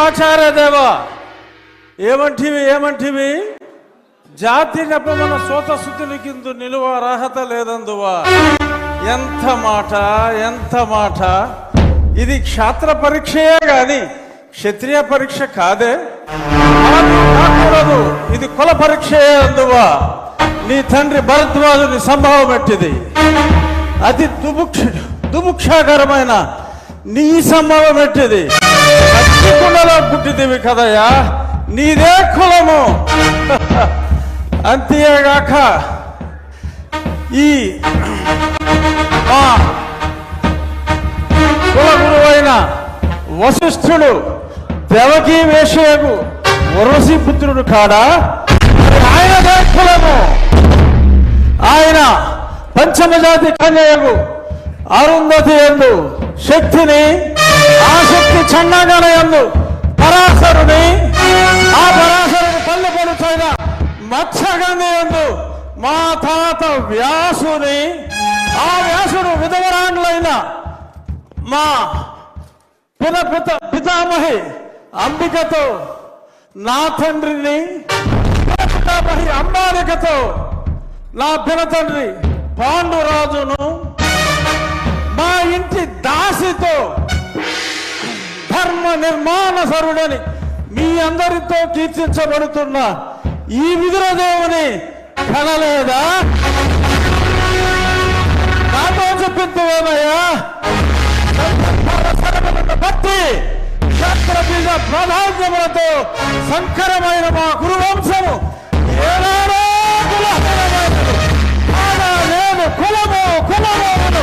ఆగాను ఆచార్య దేవ ఏమంటివి ఏమంటివి? జాతి నెపమన సోత కింద నిలువ అర్హత లేదందువా? ఎంత మాట ఎంత మాట. ఇది క్షాత్ర పరీక్షయే గాని క్షత్రియ పరీక్ష కాదే. కాకూడదు ఇది కుల పరీక్షయే అందువా. నీ తండ్రి భరద్వాజుని సంభావం పెట్టిది అతి దుముక్ష దుముక్షాకరమైన నీ సంభావం పెట్టిది కుండలో పుట్టిదివి కదయ్యా. నీదే కులము. అంతేగాక ఈ మా కుల గురువైన వశిష్ఠుడు దేవకీ వేషయకు వరసి పుత్రుడు కాడా? ఆయనదే కులము. ఆయన పంచమజాతి కన్యకు అరుంధతి ఎందు శక్తిని ఆసక్తి శక్తి పరాశరుని ఆ పరాశరుని పల్లె పడుచైన మత్స్యగంధయందు మా తాత వ్యాసుని ఆ వ్యాసుడు విధవరాండ్లైన మా పిత పిత పితామహి అంబికతో నా తండ్రిని పితామహి అంబాలికతో నా పినతండ్రి పాండురాజును మా ఇంటి దాసితో ధర్మ నిర్మాణ సరుడని మీ అందరితో కీర్తించబడుతున్న ఈ విదురదేవుని కనలేదా నాతో చెప్పిందేమయ్యా భక్తి క్షత్రబీజ ప్రాధాన్యములతో సంకరమైన మా గురువంశము ఏడాడో కులహీనమైనది. కాగా కులము కులము